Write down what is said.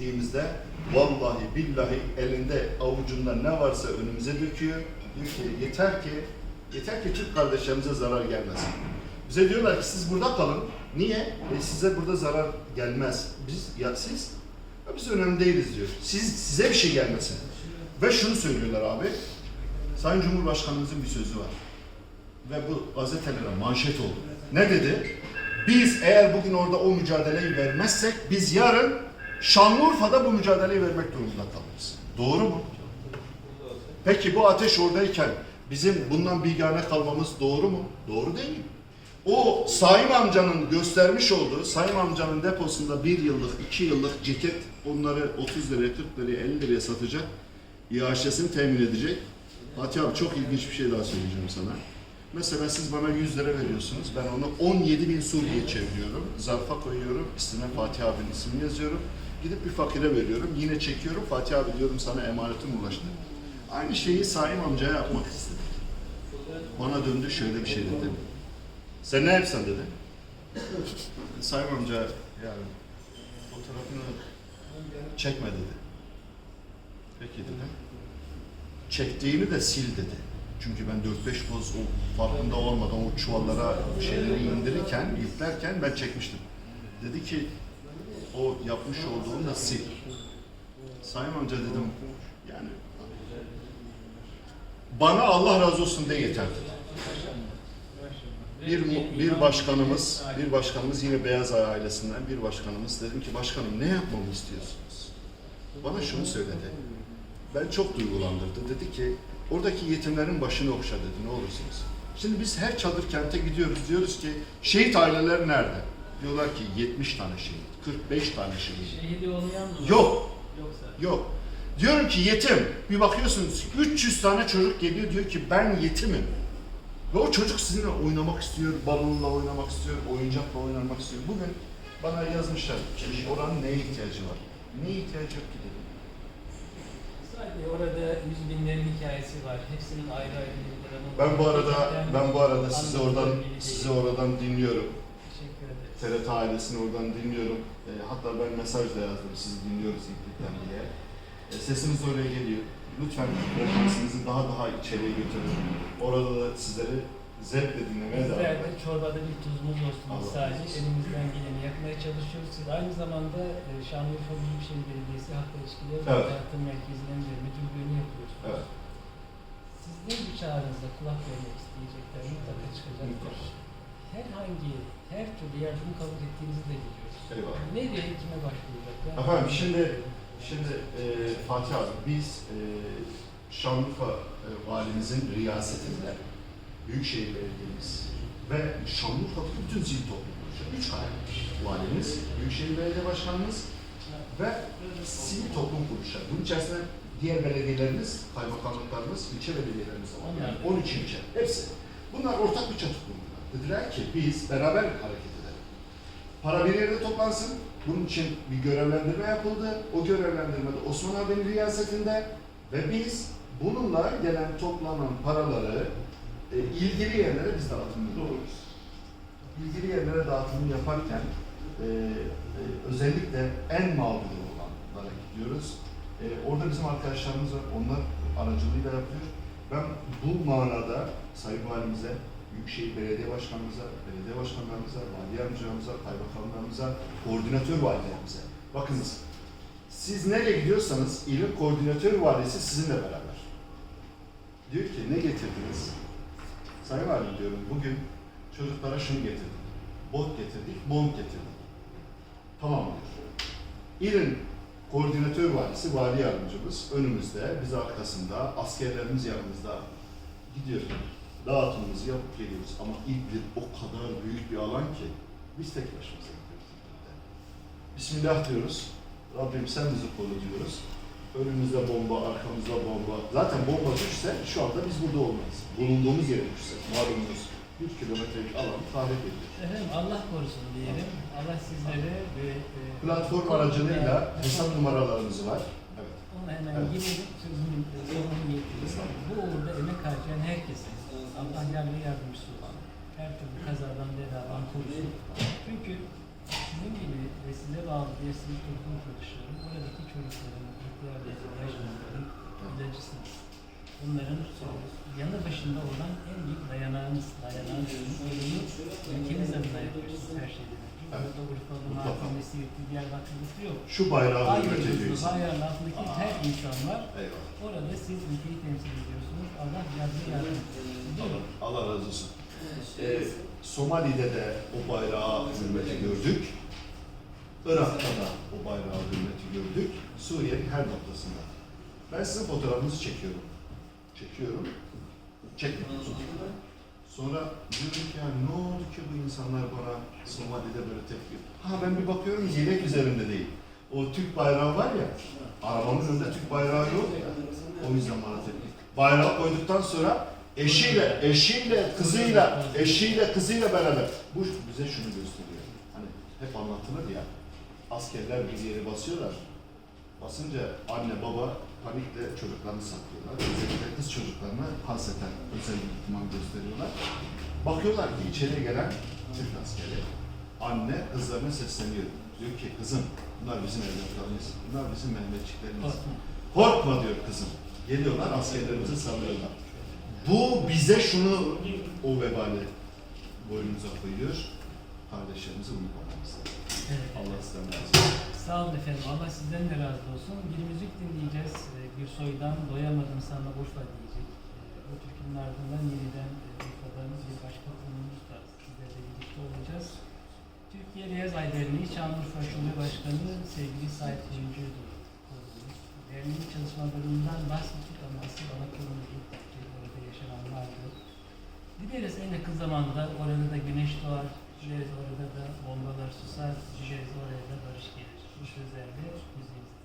gittiğimizde vallahi billahi elinde avucunda ne varsa önümüze döküyor. Diyor ki yeter ki yeter ki Türk kardeşlerimize zarar gelmesin. Bize diyorlar ki siz burada kalın. Niye? E, size burada zarar gelmez. Biz ya siz ya biz önemli değiliz diyor. Siz size bir şey gelmesin. Ve şunu söylüyorlar abi. Sayın Cumhurbaşkanımızın bir sözü var. Ve bu gazetelere manşet oldu. Ne dedi? Biz eğer bugün orada o mücadeleyi vermezsek biz yarın Şanlıurfa'da bu mücadeleyi vermek durumunda kalırız. Doğru mu? Peki bu ateş oradayken bizim bundan bilgane kalmamız doğru mu? Doğru değil. O Sayın amcanın göstermiş olduğu, Sayın amcanın deposunda bir yıllık, iki yıllık ceket onları 30 liraya, 40 liraya, 50 liraya satacak. İHŞ'sini temin edecek. Fatih abi çok ilginç bir şey daha söyleyeceğim sana. Mesela siz bana 100 lira veriyorsunuz. Ben onu 17 bin Suriye çeviriyorum. Zarfa koyuyorum. Üstüne Fatih abinin ismini yazıyorum. Gidip bir fakire veriyorum. Yine çekiyorum. Fatih abi diyorum sana emanetim ulaştı. Aynı şeyi Saim amcaya yapmak istedik. Bana döndü şöyle bir şey dedi. Sen ne yapsan dedi. Saim amca yani fotoğrafını çekme dedi. Peki dedim. Çektiğini de sil dedi. Çünkü ben 4-5 poz o farkında olmadan o çuvallara şeyleri indirirken, yüklerken ben çekmiştim. Dedi ki o yapmış olduğunu da sil. Sayın amca dedim yani bana Allah razı olsun de yeter dedi. Bir, bir başkanımız, bir başkanımız yine Beyaz Ay ailesinden bir başkanımız dedim ki başkanım ne yapmamı istiyorsunuz? Bana şunu söyledi. Ben çok duygulandırdı. Dedi ki oradaki yetimlerin başını okşa dedi ne olursunuz. Şimdi biz her çadır kente gidiyoruz. Diyoruz ki şehit aileler nerede? Diyorlar ki 70 tane şehit, 45 tane şehit. Şehidi olmayan mı? Yok, Yoksa. yok. Diyorum ki yetim. Bir bakıyorsunuz 300 tane çocuk geliyor diyor ki ben yetimim. Ve o çocuk sizinle oynamak istiyor, balonla oynamak istiyor, oyuncakla oynamak istiyor. Bugün bana yazmışlar, oranın neye ihtiyacı var? Neye ihtiyacı yok ki dedim. Sadece orada yüz binlerin hikayesi var. Hepsinin ayrı ayrı Ben bu arada ben bu arada sizi oradan sizi oradan dinliyorum. Teşekkür ederiz. TRT ailesini oradan dinliyorum. E, hatta ben mesaj da yazdım sizi dinliyoruz İlklik'ten diye. E, sesiniz oraya geliyor. Lütfen frekansınızı daha daha içeriye götürün. Orada da sizleri zevkle dinlemeye devam Bizler edin. de çorbada bir tuzumuz olsun olsun. Elimizden geleni yapmaya çalışıyoruz. Siz aynı zamanda e, Şanlıurfa Büyükşehir Belediyesi Halkla İlişkileri ve Evet. Dağıtım Merkezi'nin de müdürlüğünü yapıyorsunuz. Evet. Sizin bu çağrınıza kulak vermek isteyecekler mutlaka çıkacaktır. Mutlaka. Herhangi, her türlü yardımı kabul ettiğinizi de biliyoruz. Eyvallah. Nereye, kime başvuracaklar? Efendim, şimdi- Şimdi e, Fatih abi biz e, Şanlıurfa e, valimizin riyasetinde Büyükşehir Belediyemiz ve Şanlıurfa'daki bütün zil toplumu, üç kare valimiz, Büyükşehir Belediye Başkanımız ve sivil toplum kuruluşları. Bunun içerisinde diğer belediyelerimiz, kaymakamlıklarımız, ilçe belediyelerimiz var. Yani 13 ilçe, hepsi. Bunlar ortak bir çatı kurdular. Dediler ki biz beraber hareket edelim. Para bir yerde toplansın. Bunun için bir görevlendirme yapıldı. O görevlendirme de Osman abinin riyasetinde ve biz bununla gelen toplanan paraları e, ilgili yerlere biz dağıtım yapıyoruz. İlgili yerlere dağıtımı yaparken e, e, özellikle en mağdur olanlara gidiyoruz. E, orada bizim arkadaşlarımız var. Onlar aracılığıyla yapıyor. Ben bu manada Sayın Valimize, Büyükşehir Belediye Başkanımıza, belediye başkanlarımıza, vali yardımcılarımıza, kaymakamlarımıza, koordinatör valilerimize. Bakınız, siz nereye gidiyorsanız ilin koordinatör valisi sizinle beraber. Diyor ki ne getirdiniz? Sayın Valim diyorum bugün çocuklara şunu getirdik. Bot getirdik, mont getirdik. Tamam diyor. İlin koordinatör valisi, vali yardımcımız önümüzde, biz arkasında, askerlerimiz yanımızda gidiyor. Dağıtımımızı yapıp geliyoruz. Ama İdlib o kadar büyük bir alan ki biz tek başımıza gidiyoruz. İdlib'de. Bismillah diyoruz. Rabbim sen bizi koru diyoruz. Önümüzde bomba, arkamızda bomba. Zaten bomba düşse şu anda biz burada olmayız. Bulunduğumuz yere düşse, malumunuz bir kilometrelik alanı tahrip ediyor. Efendim Allah korusun diyelim. Allah sizlere ve Platform aracılığıyla hesap numaralarımız var. Ona hemen evet. girelim. Bu uğurda emek harcayan herkese Allah yardımcı yardımcısı olan, her türlü kazadan beladan korusun. Çünkü sizin gibi ve size bağlı dersiniz toplum kuruluşları, oradaki çocukların, ihtiyar yaşlıların ilacısınız. Bunların yanı başında olan en büyük dayanağınız, dayanağınız, ülkemiz adına yapıyorsunuz her şeyden. Burada Urfalı, Mutlaka. Mardinli, Siirtli, Diyarbakırlısı yok. Şu bayrağı ediyoruz. bayrağın altındaki her insan var. Eyvallah. Orada siz ülkeyi temsil ediyorsunuz. Allah yardım yardımcısı. Allah, Allah razı olsun. Ee, Somali'de de o bayrağı hürmeti gördük. Irak'ta da o bayrağı hürmeti gördük. Suriye'nin her noktasında. Ben sizin fotoğrafınızı çekiyorum. Çekiyorum. Çekmiyorsunuz. Sonra diyorum ki ya ne oldu ki bu insanlar bana Somali'de böyle tepki. Ha ben bir bakıyorum yelek üzerinde değil. O Türk bayrağı var ya, arabamın önünde Türk bayrağı yok. O yüzden bana tepki. Bayrağı koyduktan sonra eşiyle, eşiyle, kızıyla, eşiyle, kızıyla beraber. Bu bize şunu gösteriyor. Hani hep anlatılır ya. Askerler bir yere basıyorlar. Basınca anne baba panikle çocuklarını saklıyorlar. Özellikle kız çocuklarına hasreten özel bir ihtimam gösteriyorlar. Bakıyorlar ki içeriye gelen Türk askeri. Anne kızlarına sesleniyor. Diyor ki kızım bunlar bizim evlatlarımız, bunlar bizim Mehmetçiklerimiz. Korkma diyor kızım. Geliyorlar askerlerimizi sarılıyorlar. Bu bize şunu o vebali boynumuza koyuyor. Kardeşlerimizi unutmamamız lazım. Evet. Allah sizden razı olsun. Sağ olun efendim. Allah sizden de razı olsun. Bir müzik dinleyeceğiz. Ee, Bir soydan doyamadım sana Urfa diyecek. Ee, Bu türkünün ardından yeniden e, Urfa'dan bir başka konumuz da sizlerle birlikte olacağız. Türkiye Beyaz Ay Derneği Şanlıurfa Şube Başkanı sevgili Sait Kuyumcu'ydu. Derneğin çalışmalarından bahsettik ama asıl ana konumuz orada yaşananlardı. Dileriz en yakın zamanda orada da güneş doğar, dileriz orada da bombalar susar, oraya da barış gelir. Bu sözlerle müziğimizi